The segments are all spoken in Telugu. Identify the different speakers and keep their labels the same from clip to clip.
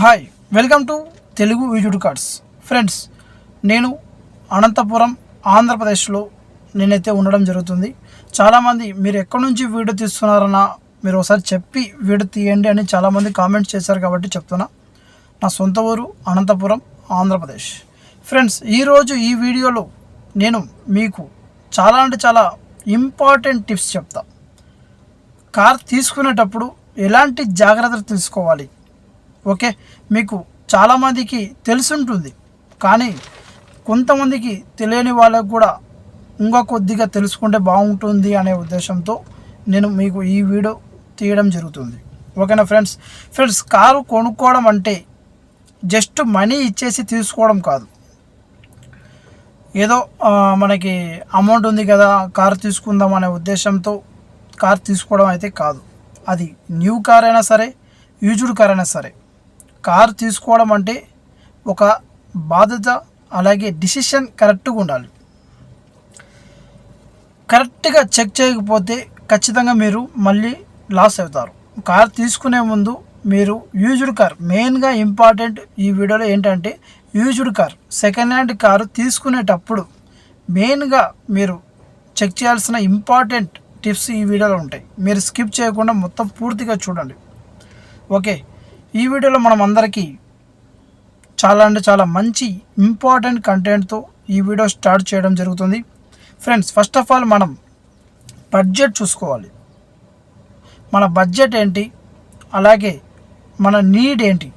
Speaker 1: Hi welcome to Telugu YouTube cards friends నేను అనంతపురం ఆంధ్రప్రదేశ్లో నేనైతే ఉండడం జరుగుతుంది. చాలామంది మీరు ఎక్కడి నుంచి వీడియో తీస్తున్నారన్నా మీరు ఒకసారి చెప్పి వీడియో తీయండి అని చాలామంది కామెంట్స్ చేశారు కాబట్టి చెప్తున్నా. నా సొంత ఊరు అనంతపురం ఆంధ్రప్రదేశ్ ఫ్రెండ్స్ ఈరోజు ఈ వీడియోలో నేను మీకు చాలా అంటే చాలా ఇంపార్టెంట్ టిప్స్ చెప్తా. కార్ తీసుకునేటప్పుడు ఎలాంటి జాగ్రత్తలు తీసుకోవాలి? ఓకే? మీకు చాలామందికి తెలుసుంటుంది. కానీ కొంతమందికి తెలియని వాళ్ళకు కూడా ఇంకా కొద్దిగా తెలుసుకుంటే బాగుంటుంది అనే ఉద్దేశంతో నేను మీకు ఈ వీడియో తీయడం జరుగుతుంది. ఓకేనా ఫ్రెండ్స్? ఫ్రెండ్స్ కారు కొనుక్కోవడం అంటే జస్ట్ మనీ ఇచ్చేసి తీసుకోవడం కాదు. ఏదో మనకి అమౌంట్ ఉంది కదా కార్ తీసుకుందాం అనే ఉద్దేశంతో కార్ తీసుకోవడం అయితే కాదు. అది న్యూ కార్ అయినా సరే యూజ్డ్ కార్ అయినా సరే. కార్ తీసుకోవడం అంటే ఒక బాధ్యత అలాగే డిసిషన్ కరెక్ట్గా ఉండాలి. కరెక్ట్గా చెక్ చేయకపోతే ఖచ్చితంగా మీరు మళ్ళీ లాస్ అవుతారు. కార్ తీసుకునే ముందు మీరు యూజ్డ్ కార్ మెయిన్గా ఇంపార్టెంట్ ఈ వీడియోలో ఏంటంటే used car second hand car తీసుకునేటప్పుడు మెయిన్గా మీరు చెక్ చేయాల్సిన ఇంపార్టెంట్ టిప్స్ ఈ వీడియోలో ఉంటాయి. మీరు స్కిప్ చేయకుండా మొత్తం పూర్తిగా చూడండి. ఓకే. ఈ వీడియోలో మనం అందరికీ చాలా అంటే చాలా మంచి ఇంపార్టెంట్ కంటెంట్తో ఈ వీడియో స్టార్ట్ చేయడం జరుగుతుంది. ఫ్రెండ్స్ ఫస్ట్ ఆఫ్ ఆల్ మనం బడ్జెట్ చూసుకోవాలి. మన బడ్జెట్ ఏంటి? అలాగే మన నీడ్ ఏంటి?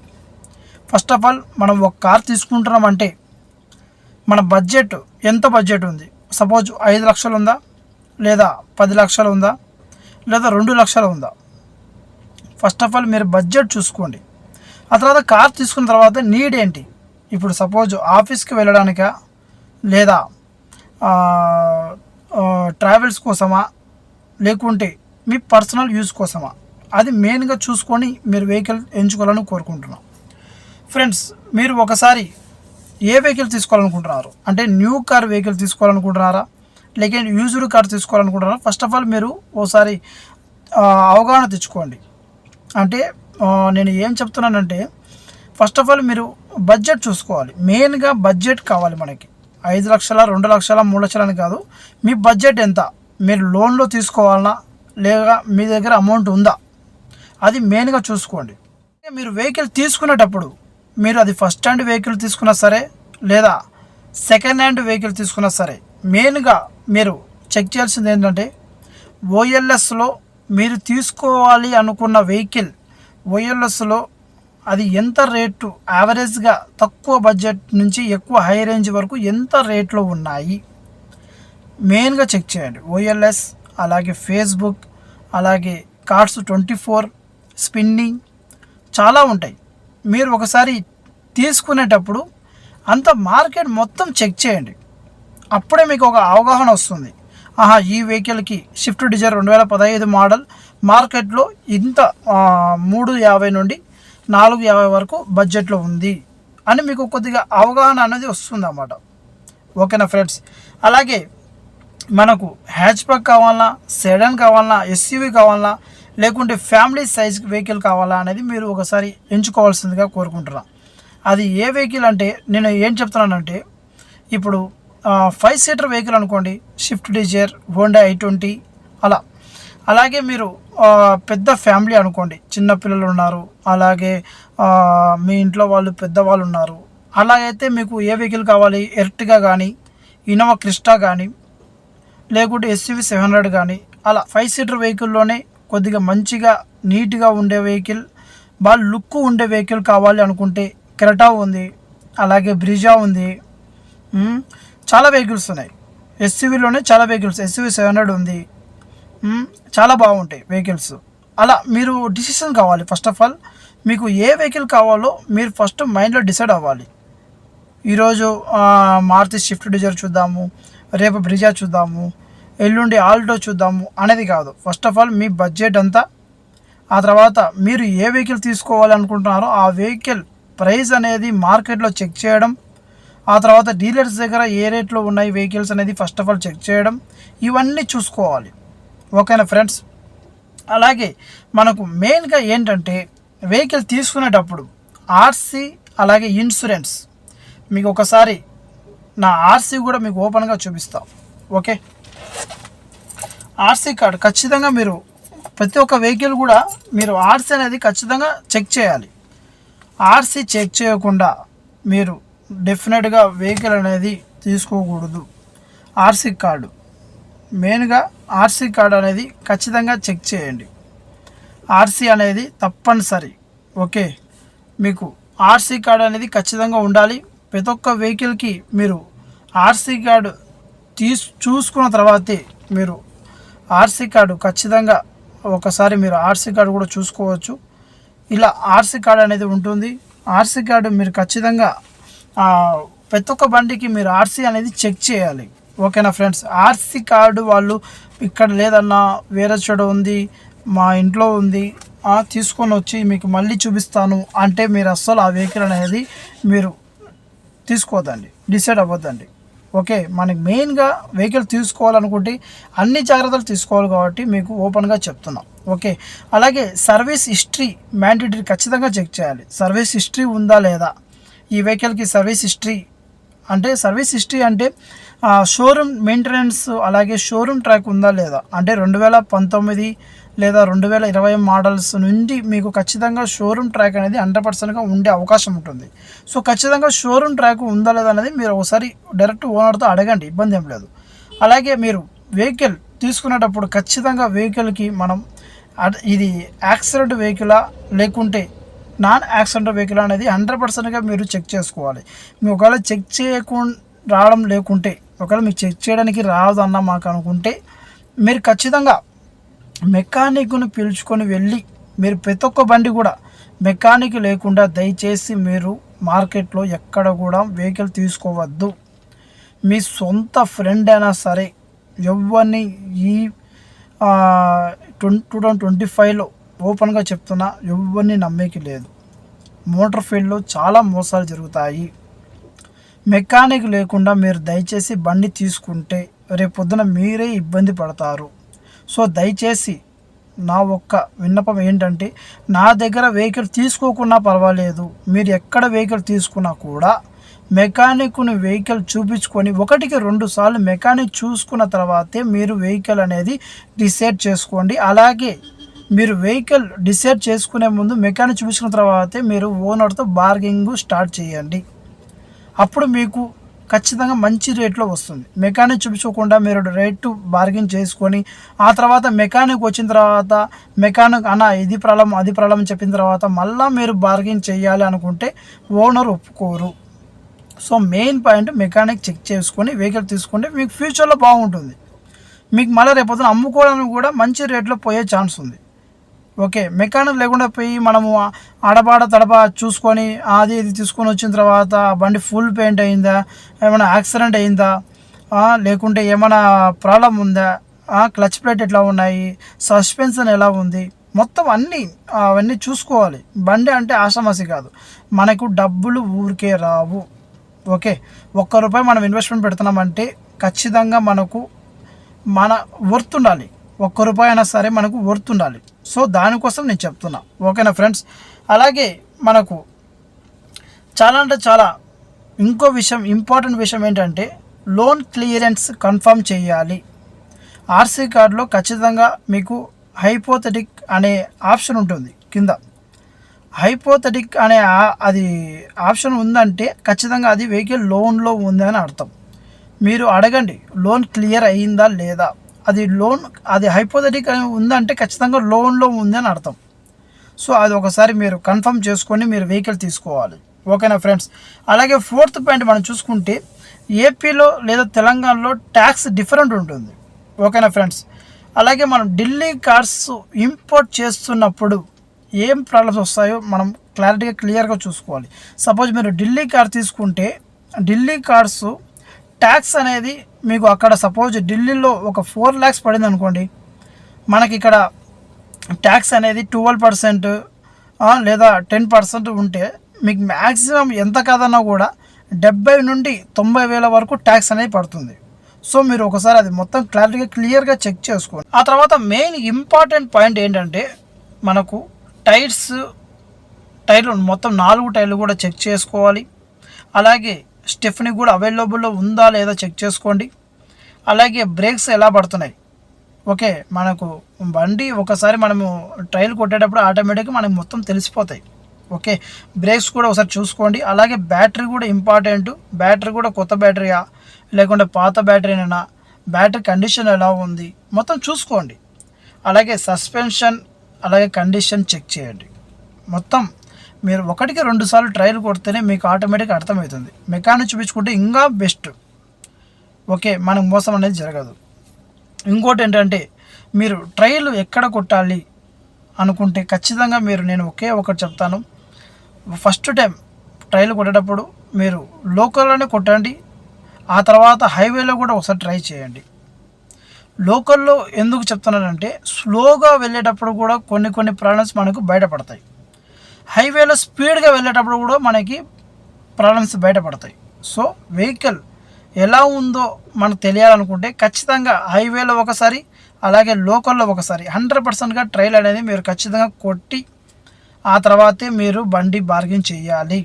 Speaker 1: ఫస్ట్ ఆఫ్ ఆల్ మనం ఒక కార్ తీసుకుంటున్నామంటే మన బడ్జెట్ ఎంత బడ్జెట్ ఉంది? సపోజ్ ఐదు లక్షలు ఉందా? లేదా పది లక్షలు ఉందా? లేదా రెండు లక్షలు ఉందా? ఫస్ట్ ఆఫ్ ఆల్ మీరు బడ్జెట్ చూసుకోండి. ఆ తర్వాత కార్ తీసుకున్న తర్వాత నీడ్ ఏంటి? ఇప్పుడు సపోజ్ ఆఫీస్కి వెళ్ళడానికా? లేదా ట్రావెల్స్ కోసమా? లేకుంటే మీ పర్సనల్ యూజ్ కోసమా? అది మెయిన్గా చూసుకొని మీరు వెహికల్ ఎంచుకోవాలని కోరుకుంటున్నాం. ఫ్రెండ్స్ మీరు ఒకసారి ఏ వెహికల్ తీసుకోవాలనుకుంటున్నారు? అంటే న్యూ కార్ వెహికల్ తీసుకోవాలనుకుంటున్నారా? లేక యూజ్డ్ కార్ తీసుకోవాలనుకుంటున్నారా? ఫస్ట్ ఆఫ్ ఆల్ మీరు ఓసారి అవగాహన తెచ్చుకోండి. అంటే నేను ఏం చెప్తున్నానంటే ఫస్ట్ ఆఫ్ ఆల్ మీరు బడ్జెట్ చూసుకోవాలి. మెయిన్గా బడ్జెట్ కావాలి మనకి. ఐదు లక్షల రెండు లక్షల మూడు లక్షలు అని కాదు. మీ బడ్జెట్ ఎంత? మీరు లోన్లో తీసుకోవాలన్నా లేదా మీ దగ్గర అమౌంట్ ఉందా? అది మెయిన్గా చూసుకోండి. మీరు వెహికల్ తీసుకునేటప్పుడు మీరు అది ఫస్ట్ హ్యాండ్ వెహికల్ తీసుకున్నా సరే లేదా సెకండ్ హ్యాండ్ వెహికల్ తీసుకున్నా సరే మెయిన్గా మీరు చెక్ చేయాల్సింది ఏంటంటే ఓఎల్ఎస్లో మీరు తీసుకోవాలి అనుకున్న వెహికల్ ఓఎల్ఎస్లో అది ఎంత రేటు? యావరేజ్గా తక్కువ బడ్జెట్ నుంచి ఎక్కువ హై రేంజ్ వరకు ఎంత రేట్లో ఉన్నాయి? మెయిన్గా చెక్ చేయండి. ఓఎల్ఎస్ అలాగే ఫేస్బుక్ అలాగే కార్డ్స్ ట్వంటీ ఫోర్ స్పిన్నింగ్ చాలా ఉంటాయి. మీరు ఒకసారి తీసుకునేటప్పుడు అంత మార్కెట్ మొత్తం చెక్ చేయండి. అప్పుడే మీకు ఒక అవగాహన వస్తుంది. ఆహా ఈ వెహికల్కి షిఫ్ట్ డిజైర్ రెండు వేల పదహైదు మోడల్ మార్కెట్లో ఇంత మూడు యాభై నుండి నాలుగు యాభై వరకు బడ్జెట్లో ఉంది అని మీకు కొద్దిగా అవగాహన అనేది వస్తుంది అన్నమాట ఓకేనా ఫ్రెండ్స్? అలాగే మనకు హ్యాచ్ బ్యాక్ కావాలన్నా సెడన్ కావాలన్నా ఎస్యూవి కావాలన్నా లేకుంటే ఫ్యామిలీ సైజ్ వెహికల్ కావాలా అనేది మీరు ఒకసారి ఎంచుకోవాల్సిందిగా కోరుకుంటున్నాను అది ఏ వెహికల్ అంటే నేను ఏం చెప్తున్నానంటే ఇప్పుడు ఫైవ్ సీటర్ వెహికల్ అనుకోండి Swift Dzire Honda i twenty అలా. అలాగే మీరు పెద్ద ఫ్యామిలీ అనుకోండి చిన్న పిల్లలు ఉన్నారు అలాగే మీ ఇంట్లో వాళ్ళు పెద్దవాళ్ళు ఉన్నారు. అలాగైతే మీకు ఏ వెహికల్ కావాలి? ఎర్టిగా కానీ ఇన్నోవా క్రిస్టా కానీ లేకుంటే ఎస్యూవి సెవెన్ హండ్రెడ్ కానీ అలా. ఫైవ్ సీటర్ వెహికల్లోనే కొద్దిగా మంచిగా నీట్గా ఉండే వెహికల్ బాగా లుక్ ఉండే వెహికల్ కావాలి అనుకుంటే కెరటా ఉంది అలాగే బ్రిజా ఉంది చాలా వెహికల్స్ ఉన్నాయి. ఎస్యూవీలోనే చాలా వెహికల్స్ ఎస్యూవీ సెవెన్ హండ్రెడ్ ఉంది. Hmm, చాలా బాగుంటాయి వెహికల్స్ అలా మీరు డిసిషన్ కావాలి ఫస్ట్ ఆఫ్ ఆల్ మీకు ఏ వెహికల్ కావాలో మీరు ఫస్ట్ మైండ్లో డిసైడ్ అవ్వాలి. ఈరోజు మారుతి షిఫ్ట్ డిజైర్ చూద్దాము రేపు బ్రిజా చూద్దాము ఎల్లుండి ఆల్టో చూద్దాము అనేది కాదు. ఫస్ట్ ఆఫ్ ఆల్ మీ బడ్జెట్ అంతా ఆ తర్వాత మీరు ఏ వెహికల్ తీసుకోవాలనుకుంటున్నారో ఆ వెహికల్ ప్రైస్ అనేది మార్కెట్లో చెక్ చేయడం ఆ తర్వాత డీలర్స్ దగ్గర ఏ రేట్లో ఉన్నాయి వెహికల్స్ అనేది ఫస్ట్ ఆఫ్ ఆల్ చెక్ చేయడం. ఇవన్నీ చూసుకోవాలి. ఓకేనా ఫ్రెండ్స్? అలాగే మనకు మెయిన్గా ఏంటంటే వెహికల్ తీసుకునేటప్పుడు ఆర్సీ అలాగే ఇన్సూరెన్స్ మీకు ఒకసారి నా ఆర్సీ కూడా మీకు ఓపెన్గా చూపిస్తా. ఓకే? ఆర్సీ కార్డు ఖచ్చితంగా మీరు ప్రతి ఒక్క వెహికల్ కూడా మీరు ఆర్సీ అనేది ఖచ్చితంగా చెక్ చేయాలి. ఆర్సీ చెక్ చేయకుండా మీరు డెఫినెట్గా వెహికల్ అనేది తీసుకోకూడదు. RC card. మెయిన్గా ఆర్సీ కార్డు అనేది ఖచ్చితంగా చెక్ చేయండి. ఆర్సీ అనేది తప్పనిసరి. ఓకే? మీకు ఆర్సీ కార్డు అనేది ఖచ్చితంగా ఉండాలి. ప్రతి ఒక్క వెహికల్కి మీరు ఆర్సీ కార్డు తీసు చూసుకున్న తర్వాతే మీరు ఆర్సీ కార్డు ఖచ్చితంగా ఒకసారి మీరు ఆర్సీ కార్డు కూడా చూసుకోవచ్చు. ఇలా ఆర్సీ కార్డు అనేది ఉంటుంది. ఆర్సీ కార్డు మీరు ఖచ్చితంగా ప్రతి ఒక్క బండికి మీరు ఆర్సీ అనేది చెక్ చేయాలి. ఓకేనా ఫ్రెండ్స్? ఆర్సీ కార్డు వాళ్ళు ఇక్కడ లేదన్నా వేరే చోట ఉంది మా ఇంట్లో ఉంది తీసుకొని వచ్చి మీకు మళ్ళీ చూపిస్తాను. అంటే మీరు అస్సలు ఆ వెహికల్ అనేది మీరు తీసుకోవద్దండి డిసైడ్ అవ్వద్దండి. ఓకే? మనకి మెయిన్గా వెహికల్ తీసుకోవాలనుకుంటే అన్ని జాగ్రత్తలు తీసుకోవాలి కాబట్టి మీకు ఓపెన్గా చెప్తున్నాం. ఓకే? అలాగే సర్వీస్ హిస్టరీ మ్యాండేటరీ ఖచ్చితంగా చెక్ చేయాలి. సర్వీస్ హిస్టరీ ఉందా లేదా? ఈ వెహికల్కి సర్వీస్ హిస్టరీ అంటే సర్వీస్ హిస్టరీ అంటే షోరూమ్ మెయింటెనెన్స్ అలాగే షోరూమ్ ట్రాక్ ఉందా లేదా? అంటే రెండు వేల పంతొమ్మిది లేదా రెండు వేల ఇరవై మోడల్స్ నుండి మీకు ఖచ్చితంగా షోరూమ్ ట్రాక్ అనేది హండ్రెడ్ పర్సెంట్గా ఉండే అవకాశం ఉంటుంది. సో ఖచ్చితంగా షోరూమ్ ట్రాక్ ఉందా లేదా అనేది మీరు ఒకసారి డైరెక్ట్ ఓనర్తో అడగండి ఇబ్బంది ఏం లేదు. అలాగే మీరు వెహికల్ తీసుకునేటప్పుడు ఖచ్చితంగా వెహికల్కి మనం అడ్- ఇది యాక్సిడెంట్ వెహికలా లేకుంటే నాన్ యాక్సిడెంట్ వెహికల్ అనేది హండ్రెడ్ పర్సెంట్గా మీరు చెక్ చేసుకోవాలి. మీ ఒకవేళ చెక్ చేయకుండా రావడం లేకుంటే ఒకవేళ మీకు చెక్ చేయడానికి రాదు మాకు అనుకుంటే మీరు ఖచ్చితంగా మెకానిక్ను పిలుచుకొని వెళ్ళి మీరు ప్రతి ఒక్క బండి కూడా మెకానిక్ లేకుండా దయచేసి మీరు మార్కెట్లో ఎక్కడ కూడా వెహికల్ తీసుకోవద్దు. మీ సొంత ఫ్రెండ్ అయినా సరే ఎవరిని ఈ టూ థౌజండ్ ట్వంటీ ఫైవ్లో ఓపెన్గా చెప్తున్నా ఎవరిని నమ్మేకి లేదు. మోటార్ ఫీల్డ్లో చాలా మోసాలు జరుగుతాయి. మెకానిక్ లేకుండా మీరు దయచేసి బండి తీసుకుంటే రేపొద్దున మీరే ఇబ్బంది పడతారు. సో దయచేసి నా ఒక్క విన్నపం ఏంటంటే నా దగ్గర వెహికల్ తీసుకోకున్నా పర్వాలేదు. మీరు ఎక్కడ వెహికల్ తీసుకున్నా కూడా మెకానిక్ను వెహికల్ చూపించుకొని ఒకటికి రెండు సార్లు మెకానిక్ చూసుకున్న తర్వాతే మీరు వెహికల్ అనేది డిసైడ్ చేసుకోండి. అలాగే మీరు వెహికల్ డిసైడ్ చేసుకునే ముందు మెకానిక్ చూపించుకున్న తర్వాతే మీరు ఓనర్తో బార్గింగ్ స్టార్ట్ చేయండి. అప్పుడు మీకు ఖచ్చితంగా మంచి రేట్లో వస్తుంది. మెకానిక్ చూపించకుండా మీరు రేటు బార్గెన్ చేసుకొని ఆ తర్వాత మెకానిక్ వచ్చిన తర్వాత మెకానిక్ అన్న ఇది ప్రాబ్లం అది ప్రాబ్లం చెప్పిన తర్వాత మళ్ళీ మీరు బార్గెన్ చేయాలి అనుకుంటే ఓనర్ ఒప్పుకోరు. So main point mechanic check చేసుకొని వెహికల్ తీసుకుంటే మీకు ఫ్యూచర్లో బాగుంటుంది. మీకు మళ్ళీ రేపొద్దున అమ్ముకోవడానికి కూడా మంచి రేట్లో పోయే ఛాన్స్ ఉంది. ఓకే మెకానిక్ లేకుండా పోయి మనము ఆడపాడ తడప చూసుకొని అది ఇది తీసుకొని వచ్చిన తర్వాత బండి ఫుల్ పెయింట్ అయిందా ఏమైనా యాక్సిడెంట్ అయిందా లేకుంటే ఏమైనా ప్రాబ్లం ఉందా క్లచ్ ప్లేట్ ఎట్లా ఉన్నాయి సస్పెన్షన్ ఎలా ఉంది మొత్తం అన్నీ అవన్నీ చూసుకోవాలి. బండి అంటే ఆషామాసి కాదు మనకు డబ్బులు ఊరికే రావు. ఓకే ఒక్క రూపాయి మనం ఇన్వెస్ట్మెంట్ పెడుతున్నామంటే ఖచ్చితంగా మనకు మన వర్త్ ఉండాలి. ఒక్క రూపాయి అయినా సరే మనకు వర్త్ ఉండాలి. సో దానికోసం నేను చెప్తున్నా. ఓకేనా ఫ్రెండ్స్? అలాగే మనకు చాలా అంటే చాలా ఇంకో విషయం ఇంపార్టెంట్ విషయం ఏంటంటే లోన్ క్లియరెన్స్ కన్ఫర్మ్ చేయాలి. ఆర్సీ కార్డులో ఖచ్చితంగా మీకు హైపోథెటిక్ అనే ఆప్షన్ ఉంటుంది కింద. హైపోథెటిక్ అనే అది ఆప్షన్ ఉందంటే ఖచ్చితంగా అది వెహికల్ లోన్లో ఉంది అని అర్థం. మీరు అడగండి లోన్ క్లియర్ అయ్యిందా లేదా? అది లోన్ అది హైపోథెటిక్ ఉందంటే ఖచ్చితంగా లోన్లో ఉంది అని అర్థం. సో అది ఒకసారి మీరు కన్ఫర్మ్ చేసుకొని మీరు వెహికల్ తీసుకోవాలి. ఓకేనా ఫ్రెండ్స్ అలాగే ఫోర్త్ పాయింట్ మనం చూసుకుంటే ఏపీలో లేదా తెలంగాణలో ట్యాక్స్ డిఫరెంట్ ఉంటుంది. ఓకేనా ఫ్రెండ్స్ అలాగే మనం ఢిల్లీ కార్స్ ఇంపోర్ట్ చేస్తున్నప్పుడు ఏం ప్రాబ్లమ్స్ వస్తాయో మనం క్లారిటీగా క్లియర్గా చూసుకోవాలి. సపోజ్ మీరు ఢిల్లీ కార్ తీసుకుంటే ఢిల్లీ కార్స్ ట్యాక్స్ అనేది మీకు అక్కడ సపోజ్ ఢిల్లీలో ఒక ఫోర్ ల్యాక్స్ పడింది అనుకోండి మనకి ఇక్కడ ట్యాక్స్ అనేది ట్వెల్వ్ పర్సెంట్ లేదా టెన్ పర్సెంట్ ఉంటే మీకు మ్యాక్సిమం ఎంత కాదన్నా కూడా డెబ్బై నుండి తొంభై వేల వరకు ట్యాక్స్ అనేది పడుతుంది. సో మీరు ఒకసారి అది మొత్తం క్లారిటీగా క్లియర్గా చెక్ చేసుకోండి. ఆ తర్వాత మెయిన్ ఇంపార్టెంట్ పాయింట్ ఏంటంటే మనకు టైర్స్ టైర్లు మొత్తం నాలుగు టైర్లు కూడా చెక్ చేసుకోవాలి. అలాగే స్టెఫ్ని కూడా అవైలబుల్లో ఉందా లేదా చెక్ చేసుకోండి. అలాగే బ్రేక్స్ ఎలా పడుతున్నాయి? ఓకే మనకు బండి ఒకసారి మనము ట్రైల్ కొట్టేటప్పుడు ఆటోమేటిక్గా మనకు మొత్తం తెలిసిపోతాయి. ఓకే బ్రేక్స్ కూడా ఒకసారి చూసుకోండి. అలాగే బ్యాటరీ కూడా ఇంపార్టెంట్. బ్యాటరీ కూడా కొత్త బ్యాటరీయా? లేకుంటే పాత బ్యాటరీనా బ్యాటరీ కండిషన్ ఎలా ఉంది? మొత్తం చూసుకోండి. అలాగే సస్పెన్షన్ అలాగే కండిషన్ చెక్ చేయండి. మొత్తం మీరు ఒకటికి రెండు సార్లు ట్రయల్ కొడితేనే మీకు ఆటోమేటిక్గా అర్థమవుతుంది. మెకానిక్ చూపించుకుంటే ఇంకా బెస్ట్ ఓకే మనకు మోసం అనేది జరగదు. ఇంకోటి ఏంటంటే మీరు ట్రయల్ ఎక్కడ కొట్టాలి అనుకుంటే ఖచ్చితంగా మీరు నేను ఒకే ఒకటి చెప్తాను. ఫస్ట్ టైం ట్రయల్ కొట్టేటప్పుడు మీరు లోకల్లోనే కొట్టండి. ఆ తర్వాత హైవేలో కూడా ఒకసారి ట్రై చేయండి. లోకల్లో ఎందుకు చెప్తున్నానంటే స్లోగా వెళ్ళేటప్పుడు కూడా కొన్ని కొన్ని ప్రాబ్లమ్స్ మనకు బయటపడతాయి. హైవేలో స్పీడ్గా వెళ్ళేటప్పుడు కూడా మనకి ప్రాబ్లమ్స్ బయటపడతాయి. సో వెహికల్ ఎలా ఉందో మనకు తెలియాలనుకుంటే ఖచ్చితంగా హైవేలో ఒకసారి అలాగే లోకల్లో ఒకసారి హండ్రెడ్ పర్సెంట్గా ట్రైల్ అనేది మీరు ఖచ్చితంగా కొట్టి ఆ తర్వాతే మీరు బండి బార్గెన్ చేయాలి.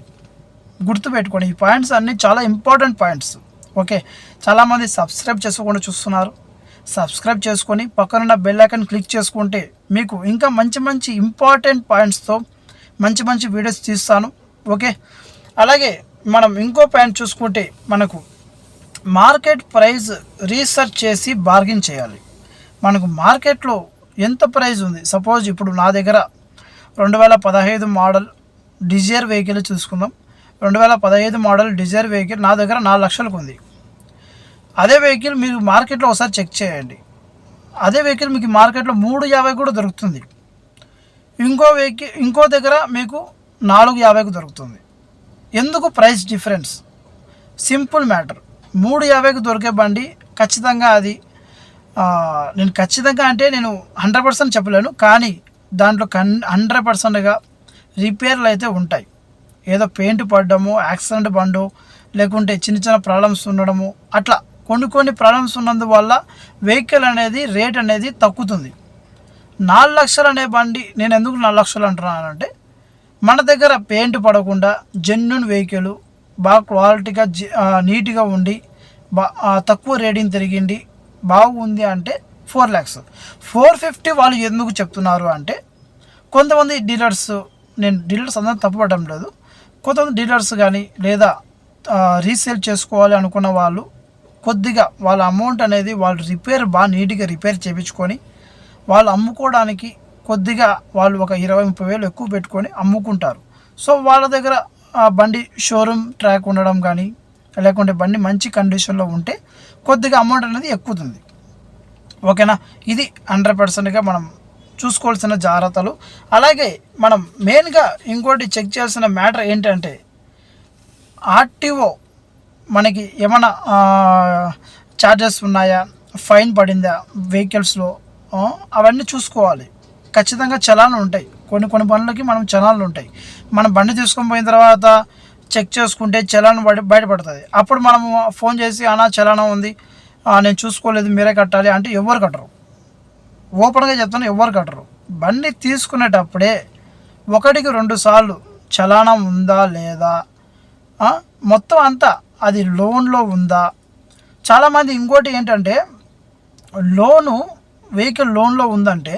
Speaker 1: గుర్తుపెట్టుకోండి ఈ పాయింట్స్ అన్నీ చాలా ఇంపార్టెంట్ పాయింట్స్. ఓకే చాలామంది సబ్స్క్రైబ్ చేసుకోకుండా చూస్తున్నారు. సబ్స్క్రైబ్ చేసుకొని పక్కనున్న బెల్ ఐకాన్ క్లిక్ చేసుకుంటే మీకు ఇంకా మంచి మంచి ఇంపార్టెంట్ పాయింట్స్తో మంచి మంచి వీడియోస్ తీస్తాను ఓకే? అలాగే మనం ఇంకో ప్యాంట్ చూసుకుంటే మనకు మార్కెట్ ప్రైస్ రీసెర్చ్ చేసి బార్గెన్ చేయాలి. మనకు మార్కెట్లో ఎంత ప్రైస్ ఉంది? సపోజ్ ఇప్పుడు నా దగ్గర రెండు వేల పదహైదు మోడల్ డిజైర్ వెహికల్ చూసుకుందాం. రెండు వేల పదహైదు మోడల్ డిజైర్ వెహికల్ నా దగ్గర నాలుగు లక్షలకు ఉంది. అదే వెహికల్ మీరు మార్కెట్లో ఒకసారి చెక్ చేయండి. అదే వెహికల్ మీకు మార్కెట్లో మూడు యాభై కూడా దొరుకుతుంది. ఇంకో వెహికల్ ఇంకో దగ్గర మీకు నాలుగు యాభైకు దొరుకుతుంది. ఎందుకు ప్రైస్ డిఫరెన్స్? Simple matter. మూడు యాభైకి దొరికే బండి ఖచ్చితంగా అది నేను ఖచ్చితంగా అంటే నేను హండ్రెడ్ పర్సెంట్ చెప్పలేను కానీ దాంట్లో కన్ హండ్రెడ్ పర్సెంట్గా రిపేర్లు అయితే ఉంటాయి. ఏదో పెయింట్ పడడము యాక్సిడెంట్ పండు లేకుంటే చిన్న చిన్న ప్రాబ్లమ్స్ ఉండడము అట్లా కొన్ని కొన్ని ప్రాబ్లమ్స్ ఉన్నందువల్ల వెహికల్ అనేది రేట్ అనేది తగ్గుతుంది. నాలుగు లక్షలు అనే బండి నేను ఎందుకు నాలుగు లక్షలు అంటున్నానంటే మన దగ్గర పెయింట్ పడకుండా జెన్యున్ వెహికల్ బాగా క్వాలిటీగా నీట్గా ఉండి బా తక్కువ రేటింగ్ తిరిగింది బాగుంది అంటే ఫోర్ ల్యాక్స్ ఫోర్ ఫిఫ్టీ వాళ్ళు ఎందుకు చెప్తున్నారు అంటే కొంతమంది డీలర్స్ నేను డీలర్స్ అందరూ తప్పుపడడం లేదు. కొంతమంది డీలర్స్ కానీ లేదా రీసేల్ చేసుకోవాలి అనుకున్న వాళ్ళు కొద్దిగా వాళ్ళ అమౌంట్ అనేది వాళ్ళు రిపేర్ బాగా నీట్గా రిపేర్ చేయించుకొని వాళ్ళు అమ్ముకోవడానికి కొద్దిగా వాళ్ళు ఒక ఇరవై ముప్పై వేలు ఎక్కువ పెట్టుకొని అమ్ముకుంటారు. సో వాళ్ళ దగ్గర ఆ బండి షోరూమ్ ట్రాక్ ఉండడం కానీ లేకుంటే బండి మంచి కండిషన్లో ఉంటే కొద్దిగా అమౌంట్ అనేది ఎక్కుతుంది. ఓకేనా? ఇది హండ్రెడ్ పర్సెంట్గా మనం చూసుకోవాల్సిన జాగ్రత్తలు. అలాగే మనం మెయిన్గా ఇంకోటి చెక్ చేయాల్సిన మ్యాటర్ ఏంటంటే ఆర్టీఓ మనకి ఏమైనా ఛార్జెస్ ఉన్నాయా? ఫైన్ పడిందా? వెహికల్స్లో అవన్నీ చూసుకోవాలి. ఖచ్చితంగా చలాన్లు ఉంటాయి. కొన్ని కొన్ని పనులకి మనం చలాన్లు ఉంటాయి. మనం బండి తీసుకొని పోయిన తర్వాత చెక్ చేసుకుంటే చలాన్ బయట బయటపడుతుంది. అప్పుడు మనము ఫోన్ చేసి అనా చలానం ఉంది. నేను చూసుకోలేదు మీరే కట్టాలి. అంటే ఎవరు కట్టరు. ఓపెన్గా చెప్తాను ఎవరు కట్టరు. బండి తీసుకునేటప్పుడే ఒకటికి రెండు సార్లు చలానం ఉందా లేదా? మొత్తం అంతా అది లోన్లో ఉందా? చాలామంది ఇంకోటి ఏంటంటే లోను వెహికల్ లోన్లో ఉందంటే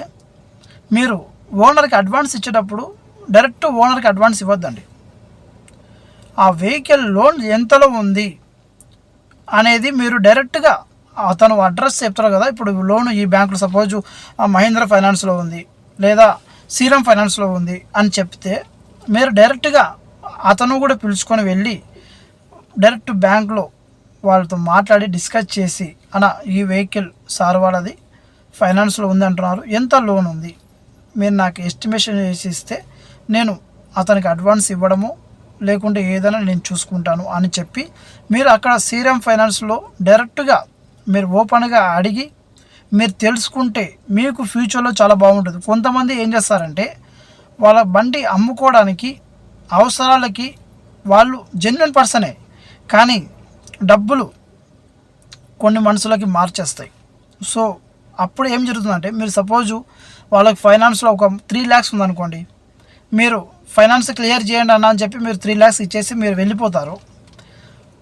Speaker 1: మీరు ఓనర్కి అడ్వాన్స్ ఇచ్చేటప్పుడు డైరెక్ట్ ఓనర్కి అడ్వాన్స్ ఇవ్వద్దండి. ఆ వెహికల్ లోన్ ఎంతలో ఉంది అనేది మీరు డైరెక్ట్గా అతను అడ్రస్ చెప్తారు కదా ఇప్పుడు లోన్ ఈ బ్యాంకులో సపోజ్ మహీంద్ర ఫైనాన్స్లో ఉంది లేదా శ్రీరామ్ ఫైనాన్స్లో ఉంది అని చెప్తే మీరు డైరెక్ట్గా అతను కూడా పిలుచుకొని వెళ్ళి డైరెక్ట్ బ్యాంక్లో వాళ్ళతో మాట్లాడి డిస్కస్ చేసి అన్న ఈ వెహికల్ సార్ వాళ్ళది ఫైనాన్స్లో ఉంది అంటున్నారు ఎంత లోన్ ఉంది? మీరు నాకు ఎస్టిమేషన్ చేసి ఇస్తే నేను అతనికి అడ్వాన్స్ ఇవ్వడము లేకుంటే ఏదైనా నేను చూసుకుంటాను అని చెప్పి మీరు అక్కడ శ్రీరామ్ ఫైనాన్స్లో డైరెక్ట్గా మీరు ఓపెన్గా అడిగి మీరు తెలుసుకుంటే మీకు ఫ్యూచర్లో చాలా బాగుంటుంది. కొంతమంది ఏం చేస్తారంటే వాళ్ళ బండి అమ్ముకోవడానికి అవసరాలకి వాళ్ళు జెన్యున్ పర్సనే కానీ డబ్బులు కొన్ని మనసులకి మార్చేస్తాయి. సో అప్పుడు ఏం జరుగుతుందంటే మీరు సపోజు వాళ్ళకి ఫైనాన్స్లో ఒక త్రీ ల్యాక్స్ ఉందనుకోండి మీరు ఫైనాన్స్ క్లియర్ చేయండి అన్న అని చెప్పి మీరు త్రీ ల్యాక్స్ ఇచ్చేసి మీరు వెళ్ళిపోతారు.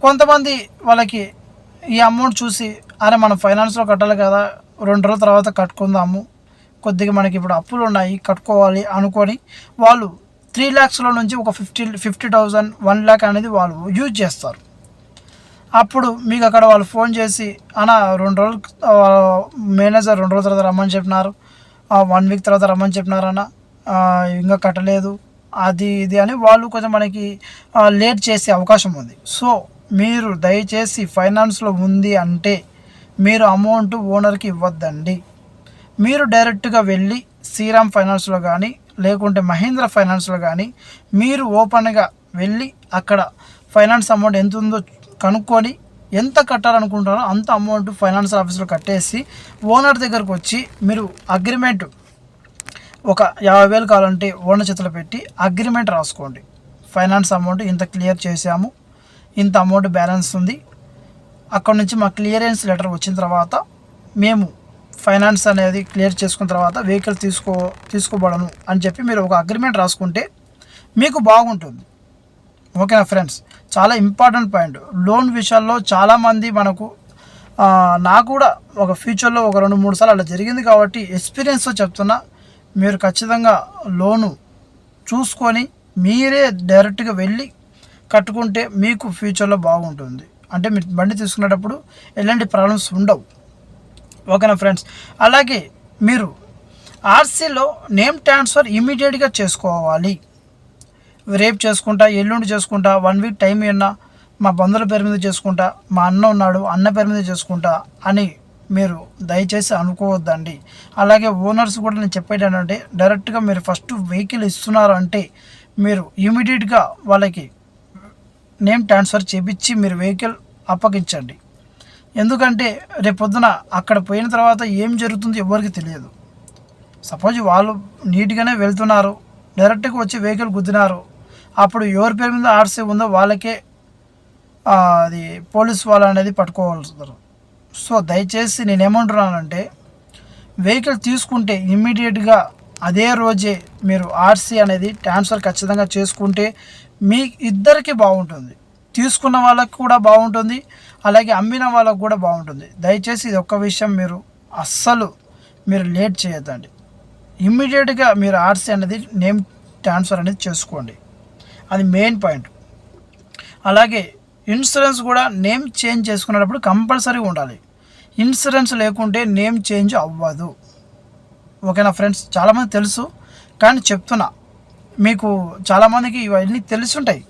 Speaker 1: కొంతమంది వాళ్ళకి ఈ అమౌంట్ చూసి అరే మనం ఫైనాన్స్లో కట్టాలి కదా రెండు రోజుల తర్వాత కట్టుకుందాము కొద్దిగా మనకి ఇప్పుడు అప్పులు ఉన్నాయి కట్టుకోవాలి అనుకొని వాళ్ళు త్రీ ల్యాక్స్లో నుంచి ఒక fifty fifty thousand one lakh అనేది వాళ్ళు యూజ్ చేస్తారు. అప్పుడు మీకు అక్కడ వాళ్ళు ఫోన్ చేసి అన్న రెండు రోజులు మేనేజర్ రెండు రోజుల తర్వాత రమ్మని చెప్పినారు. వన్ వీక్ తర్వాత రమ్మని చెప్పినారు అన్న. ఇంకా కట్టలేదు. అది ఇది అని వాళ్ళు కొంచెం మనకి లేట్ చేసే అవకాశం ఉంది. సో మీరు దయచేసి ఫైనాన్స్లో ఉంది అంటే మీరు అమౌంట్ ఓనర్కి ఇవ్వద్దండి. మీరు డైరెక్ట్గా వెళ్ళి శ్రీరామ్ ఫైనాన్స్లో కానీ లేకుంటే మహేంద్ర ఫైనాన్స్లో కానీ మీరు ఓపెన్గా వెళ్ళి అక్కడ ఫైనాన్స్ అమౌంట్ ఎంత ఉందో కనుక్కొని ఎంత కట్టాలనుకుంటారో అంత అమౌంట్ ఫైనాన్స్ ఆఫీస్లో కట్టేసి ఓనర్ దగ్గరకు వచ్చి మీరు అగ్రిమెంట్ ఒక యాభై వేలు కావాలంటే ఓనర్ చేతిలో పెట్టి అగ్రిమెంట్ రాసుకోండి. ఫైనాన్స్ అమౌంట్ ఇంత క్లియర్ చేసాము ఇంత అమౌంట్ బ్యాలెన్స్ ఉంది. అక్కడ నుంచి మా క్లియరెన్స్ లెటర్ వచ్చిన తర్వాత మేము ఫైనాన్స్ అనేది క్లియర్ చేసుకున్న తర్వాత వెహికల్ తీసుకో తీసుకోబడను అని చెప్పి మీరు ఒక అగ్రిమెంట్ రాసుకుంటే మీకు బాగుంటుంది. ఓకేనా ఫ్రెండ్స్ చాలా ఇంపార్టెంట్ పాయింట్. లోన్ విషయాల్లో చాలామంది మనకు నా నాకు కూడా ఒక ఫ్యూచర్లో ఒక రెండు మూడు సార్లు అలా జరిగింది కాబట్టి ఎక్స్పీరియన్స్తో చెప్తున్నా మీరు ఖచ్చితంగా లోను చూసుకొని మీరే డైరెక్ట్గా వెళ్ళి కట్టుకుంటే మీకు ఫ్యూచర్లో బాగుంటుంది. అంటే మీరు బండి తీసుకునేటప్పుడు ఎలాంటి ప్రాబ్లమ్స్ ఉండవు. ఓకేనా ఫ్రెండ్స్ అలాగే మీరు ఆర్సీలో నేమ్ ట్రాన్స్ఫర్ ఇమీడియట్గా చేసుకోవాలి. రేపు చేసుకుంటా ఎల్లుండి చేసుకుంటా వన్ వీక్ టైం ఉన్నా మా బంధువుల పేరు మీద చేసుకుంటా మా అన్న ఉన్నాడు అన్న పేరు మీద చేసుకుంటా అని మీరు దయచేసి అనుకోవద్దండి. అలాగే ఓనర్స్ కూడా నేను చెప్పేది ఏంటంటే డైరెక్ట్గా మీరు ఫస్ట్ వెహికల్ ఇస్తున్నారు అంటే మీరు ఇమీడియట్గా వాళ్ళకి నేమ్ ట్రాన్స్ఫర్ చేపించి మీరు వెహికల్ అప్పగించండి. ఎందుకంటే రేపొద్దున అక్కడ పోయిన తర్వాత ఏం జరుగుతుందో ఎవరికి తెలియదు. సపోజ్ వాళ్ళు నీట్గానే వెళ్తున్నారు డైరెక్ట్గా వచ్చి వెహికల్ గుద్దినారు అప్పుడు ఎవరి పేరు మీద ఆర్సీ ఉందో వాళ్ళకే అది పోలీస్ వాళ్ళు అనేది పట్టుకోవాల్సింది సో దయచేసి నేను ఏమంటున్నానంటే వెహికల్ తీసుకుంటే ఇమ్మీడియట్గా అదే రోజే మీరు ఆర్సీ అనేది ట్రాన్స్ఫర్ ఖచ్చితంగా చేసుకుంటే మీ ఇద్దరికి బాగుంటుంది. తీసుకున్న వాళ్ళకి కూడా బాగుంటుంది అలాగే అమ్మిన వాళ్ళకు కూడా బాగుంటుంది. దయచేసి ఇది ఒక్క విషయం మీరు అస్సలు మీరు లేట్ చేయొద్దండి. ఇమ్మీడియట్గా మీరు ఆర్సీ అనేది నేమ్ ట్రాన్స్ఫర్ అనేది చేసుకోండి. అది మెయిన్ పాయింట్ అలాగే ఇన్సూరెన్స్ కూడా నేమ్ చేంజ్ చేసుకునేటప్పుడు కంపల్సరీ ఉండాలి. ఇన్సూరెన్స్ లేకుంటే నేమ్ చేంజ్ అవ్వదు. ఓకేనా ఫ్రెండ్స్ చాలామంది తెలుసు. కానీ చెప్తున్నా. మీకు చాలామందికి ఇవన్నీ తెలిసి ఉంటాయి.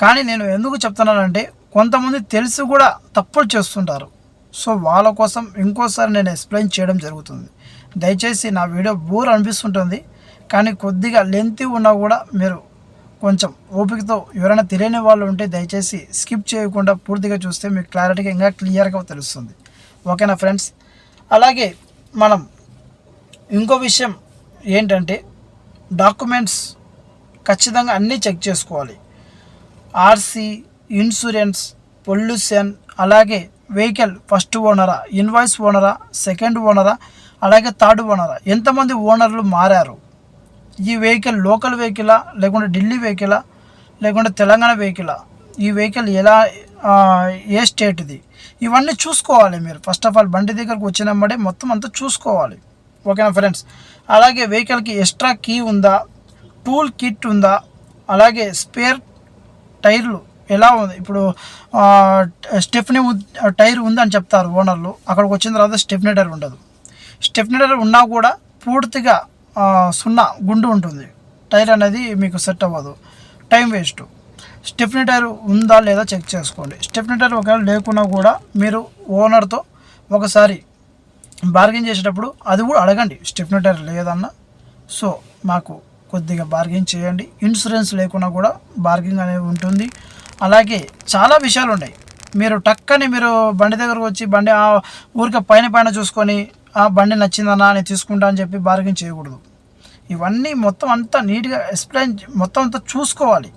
Speaker 1: కానీ నేను ఎందుకు చెప్తున్నానంటే కొంతమంది తెలిసి కూడా తప్పులు చేస్తుంటారు. సో వాళ్ళ కోసం ఇంకోసారి నేను ఎక్స్ప్లెయిన్ చేయడం జరుగుతుంది. దయచేసి నా వీడియో బోర్ అనిపిస్తుంటుంది. కానీ కొద్దిగా లెంత్ ఉన్నా కూడా మీరు కొంచెం ఓపికతో ఎవరైనా తెలియని వాళ్ళు ఉంటే దయచేసి స్కిప్ చేయకుండా పూర్తిగా చూస్తే మీకు క్లారిటీగా ఇంకా క్లియర్గా తెలుస్తుంది. ఓకేనా ఫ్రెండ్స్ అలాగే మనం ఇంకో విషయం ఏంటంటే డాక్యుమెంట్స్ ఖచ్చితంగా అన్నీ చెక్ చేసుకోవాలి. ఆర్సీ ఇన్సూరెన్స్ పొల్యూషన్ అలాగే వెహికల్ ఫస్ట్ ఓనరా ఇన్వాయిస్ ఓనరా సెకండ్ ఓనరా అలాగే థర్డ్ ఓనరా ఎంతమంది ఓనర్లు మారారు? ఈ వెహికల్ లోకల్ వెహికలా లేకుంటే ఢిల్లీ వెహికలా లేకుంటే తెలంగాణ వెహికలా? ఈ వెహికల్ ఎలా ఏ స్టేట్ ఇది? ఇవన్నీ చూసుకోవాలి మీరు. ఫస్ట్ ఆఫ్ ఆల్ బండి దగ్గరకు వచ్చినమ్మడే మొత్తం అంతా చూసుకోవాలి. ఓకేనా ఫ్రెండ్స్? అలాగే వెహికల్కి ఎక్స్ట్రా కీ ఉందా? టూల్ కిట్ ఉందా? అలాగే స్పేర్ టైర్లు ఎలా ఉంది? ఇప్పుడు స్టెఫ్నీ టైర్ ఉందని చెప్తారు ఓనర్లు. అక్కడికి వచ్చిన తర్వాత స్టెఫ్నీ టైర్ ఉండదు. స్టెఫ్నీ టైర్ ఉన్నా కూడా పూర్తిగా సున్నా గుండు ఉంటుంది. టైర్ అనేది మీకు సెట్ అవ్వదు. Time waste. స్టెఫ్నీ టైర్ ఉందా లేదా చెక్ చేసుకోండి. స్టెఫ్నీ టైర్ ఒకవేళ లేకున్నా కూడా మీరు ఓనర్తో ఒకసారి బార్గెన్ చేసేటప్పుడు అది కూడా అడగండి స్టెఫ్నీ టైర్ లేదన్నా. సో మాకు కొద్దిగా బార్గెన్ చేయండి. ఇన్సూరెన్స్ లేకున్నా కూడా బార్గెన్ అనేది ఉంటుంది. అలాగే చాలా విషయాలు ఉన్నాయి. మీరు టక్కని మీరు బండి దగ్గరకు వచ్చి బండి ఆ ఊరికే పైన పైన చూసుకొని ఆ బండి నచ్చిందన్నా అని తీసుకుంటా అని చెప్పి బార్గెన్ చేయకూడదు. ఇవన్నీ మొత్తం అంతా నీట్గా ఎక్స్ప్లెయిన్ మొత్తం అంతా చూసుకోవాలి.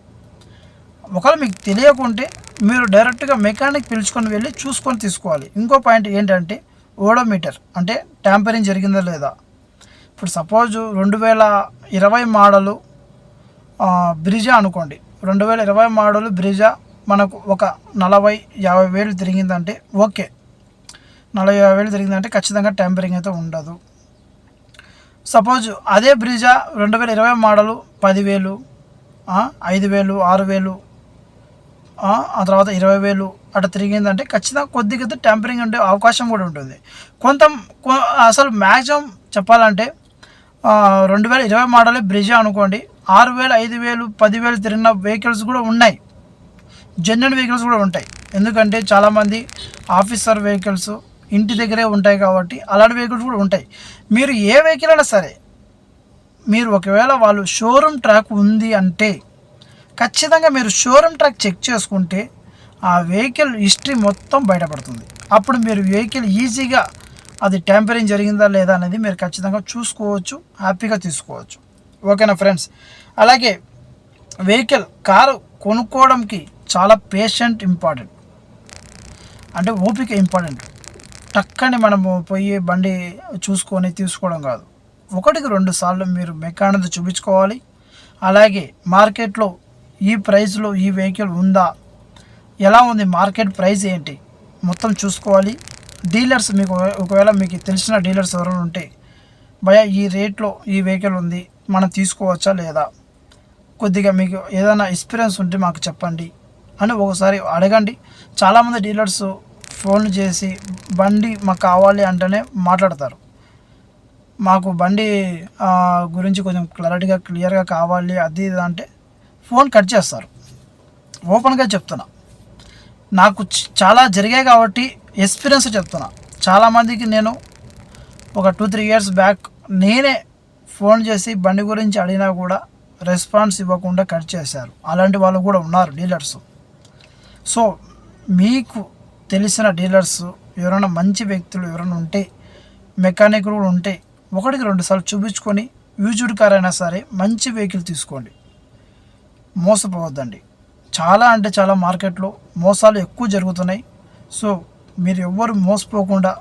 Speaker 1: ఒకవేళ మీకు తెలియకుంటే మీరు డైరెక్ట్గా మెకానిక్ పిలుచుకొని వెళ్ళి చూసుకొని తీసుకోవాలి. ఇంకో పాయింట్ ఏంటంటే ఓడోమీటర్ అంటే ట్యాంపరింగ్ జరిగిందా లేదా? ఇప్పుడు సపోజ్ రెండు వేల ఇరవై మోడలు బ్రిజా అనుకోండి. రెండు వేల ఇరవై మోడలు బ్రిజా మనకు ఒక నలభై యాభై వేలు తిరిగిందంటే ఓకే. నలభై యాభై వేలు తిరిగిందంటే ఖచ్చితంగా ట్యాంపరింగ్ అయితే ఉండదు. సపోజ్ అదే బ్రిజా రెండు వేల ఇరవై మోడలు పదివేలు ఐదు వేలు ఆరు వేలు ఆ తర్వాత ఇరవై వేలు అట్లా తిరిగిందంటే ఖచ్చితంగా కొద్దిగా అయితే టెంపరింగ్ ఉండే అవకాశం కూడా ఉంటుంది. కొంత అసలు మ్యాక్సిమం చెప్పాలంటే రెండు వేల ఇరవై మోడలే బ్రిజా అనుకోండి ఆరు వేలు ఐదు వేలు పదివేలు తిరిగిన వెహికల్స్ కూడా ఉన్నాయి. జెన్యున్ వెహికల్స్ కూడా ఉంటాయి. ఎందుకంటే చాలామంది ఆఫీసర్ వెహికల్స్ ఇంటి దగ్గరే ఉంటాయి కాబట్టి అలాంటి వెహికల్స్ కూడా ఉంటాయి. మీరు ఏ వెహికల్ అయినా సరే మీరు ఒకవేళ వాళ్ళు షోరూమ్ ట్రాక్ ఉంది అంటే ఖచ్చితంగా మీరు షోరూమ్ ట్రాక్ చెక్ చేసుకుంటే ఆ వెహికల్ హిస్టరీ మొత్తం బయటపడుతుంది. అప్పుడు మీరు వెహికల్ ఈజీగా అది ట్యాంపరింగ్ జరిగిందా లేదా అనేది మీరు ఖచ్చితంగా చూసుకోవచ్చు హ్యాపీగా తీసుకోవచ్చు. ఓకేనా ఫ్రెండ్స్ అలాగే వెహికల్ కారు కొనుక్కోవడంకి చాలా పేషెంట్ ఇంపార్టెంట్ అంటే ఓపిక ఇంపార్టెంట్ టక్కని మనము పోయి బండి చూసుకొని తీసుకోవడం కాదు. ఒకటికి రెండు సార్లు మీరు మెకానిక్ చూపించుకోవాలి. అలాగే మార్కెట్లో ఈ ప్రైస్లో ఈ వెహికల్ ఉందా? ఎలా ఉంది? మార్కెట్ ప్రైస్ ఏంటి? మొత్తం చూసుకోవాలి. డీలర్స్ మీకు ఒకవేళ మీకు తెలిసిన డీలర్స్ ఎవరైనా ఉంటే భయ ఈ రేట్లో ఈ వెహికల్ ఉంది. మనం తీసుకోవచ్చా లేదా? కొద్దిగా మీకు ఏదైనా ఎక్స్పీరియన్స్ ఉంటే మాకు చెప్పండి అని ఒకసారి అడగండి. చాలామంది డీలర్స్ ఫోన్ చేసి బండి మాకు కావాలి అంటేనే మాట్లాడతారు. మాకు బండి గురించి కొంచెం క్లారిటీగా క్లియర్గా కావాలి అది ఇది అంటే ఫోన్ కట్ చేస్తారు. ఓపెన్గా చెప్తున్నా. నాకు చాలా జరిగాయి కాబట్టి ఎక్స్పీరియన్స్ చెప్తున్నా. చాలామందికి నేను ఒక టూ త్రీ ఇయర్స్ బ్యాక్ నేనే ఫోన్ చేసి బండి గురించి అడిగినా కూడా రెస్పాన్స్ ఇవ్వకుండా కట్ చేశారు. అలాంటి వాళ్ళు కూడా ఉన్నారు డీలర్స్. సో మీకు తెలిసిన డీలర్స్ ఎవరైనా మంచి వ్యక్తులు ఎవరైనా ఉంటే మెకానిక్లు కూడా ఉంటే ఒకటికి రెండు సార్లు చూపించుకొని యూజ్డ్ కార్ అయినా సరే మంచి వెహికల్ తీసుకోండి. మోసపోవద్దండి. చాలా అంటే చాలా మార్కెట్లో మోసాలు ఎక్కువ జరుగుతున్నాయి. సో మీరు ఎవ్వరు మోసపోకుండా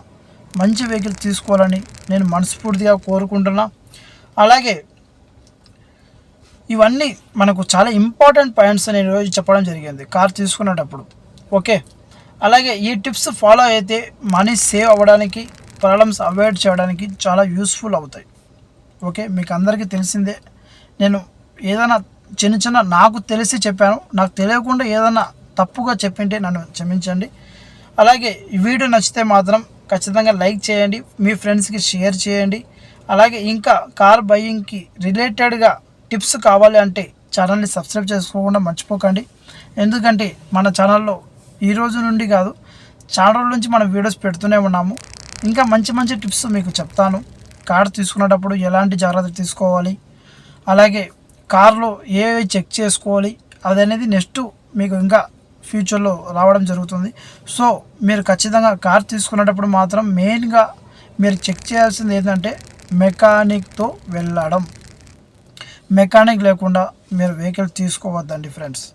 Speaker 1: మంచి వెహికల్ తీసుకోవాలని నేను మనస్ఫూర్తిగా కోరుకుంటున్నా. అలాగే ఇవన్నీ మనకు చాలా ఇంపార్టెంట్ పాయింట్స్ నేను ఈరోజు చెప్పడం జరిగింది. కార్ తీసుకునేటప్పుడు. ఓకే? అలాగే ఈ టిప్స్ ఫాలో అయితే మనీ సేవ్ అవ్వడానికి ప్రాబ్లమ్స్ అవాయిడ్ చేయడానికి చాలా యూస్ఫుల్ అవుతాయి. ఓకే మీకు అందరికీ తెలిసిందే. నేను ఏదైనా చిన్న చిన్న నాకు తెలిసి చెప్పాను. నాకు తెలియకుండా ఏదైనా తప్పుగా చెప్పింటే నన్ను క్షమించండి. అలాగే ఈ వీడియో నచ్చితే మాత్రం ఖచ్చితంగా లైక్ చేయండి మీ ఫ్రెండ్స్కి షేర్ చేయండి. అలాగే ఇంకా కార్ బయ్యింగ్కి రిలేటెడ్గా టిప్స్ కావాలి అంటే ఛానల్ని సబ్స్క్రైబ్ చేసుకోకుండా మర్చిపోకండి. ఎందుకంటే మన ఛానల్లో ఈ రోజు నుండి కాదు చాలా రోజుల నుంచి మనం వీడియోస్ పెడుతూనే ఉన్నాము. ఇంకా మంచి మంచి టిప్స్ మీకు చెప్తాను. కార్ తీసుకునేటప్పుడు ఎలాంటి జాగ్రత్తలు తీసుకోవాలి? అలాగే కార్లో ఏవి చెక్ చేసుకోవాలి? అది అనేది నెక్స్ట్ మీకు ఇంకా ఫ్యూచర్లో రావడం జరుగుతుంది. సో మీరు ఖచ్చితంగా కార్ తీసుకునేటప్పుడు మాత్రం మెయిన్గా మీరు చెక్ చేయాల్సింది ఏంటంటే మెకానిక్తో వెళ్ళడం. మెకానిక్ లేకుండా మీరు వెహికల్ తీసుకోవద్దండి ఫ్రెండ్స్.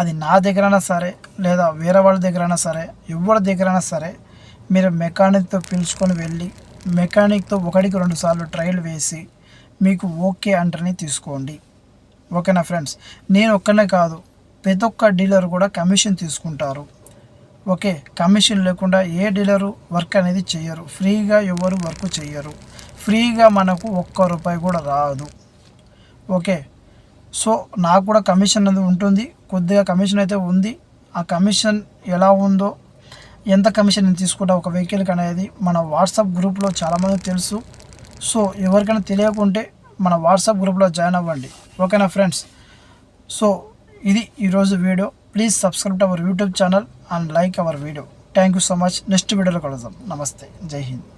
Speaker 1: అది నా దగ్గరైనా సరే లేదా వేరే వాళ్ళ దగ్గరైనా సరే ఎవరి దగ్గరైనా సరే మీరు మెకానిక్తో పిలుచుకొని వెళ్ళి మెకానిక్తో ఒకటికి రెండు సార్లు ట్రయల్ వేసి మీకు ఓకే అంటేనే తీసుకోండి. ఓకేనా ఫ్రెండ్స్? నేను ఒక్కనే కాదు ప్రతి ఒక్క డీలర్ కూడా కమిషన్ తీసుకుంటారు. ఓకే కమిషన్ లేకుండా ఏ డీలరు వర్క్ అనేది చేయరు. ఫ్రీగా ఎవరు వర్క్ చేయరు. ఫ్రీగా మనకు ఒక్క రూపాయి కూడా రాదు. ఓకే సో నాకు కూడా కమిషన్ అనేది ఉంటుంది. కొద్దిగా కమిషన్ అయితే ఉంది. ఆ కమిషన్ ఎలా ఉందో ఎంత కమిషన్ నేను తీసుకుంటా ఒక వెహికల్కి అనేది మన వాట్సాప్ గ్రూప్లో చాలామంది తెలుసు. సో ఎవరికైనా తెలియకుంటే మన వాట్సాప్ గ్రూప్లో జాయిన్ అవ్వండి. ఓకేనా ఫ్రెండ్స్? సో ఇది ఈరోజు video. Please subscribe to our YouTube channel and like our video. Thank you so much. Next వీడియోలో కలుద్దాం. నమస్తే. జై హింద్.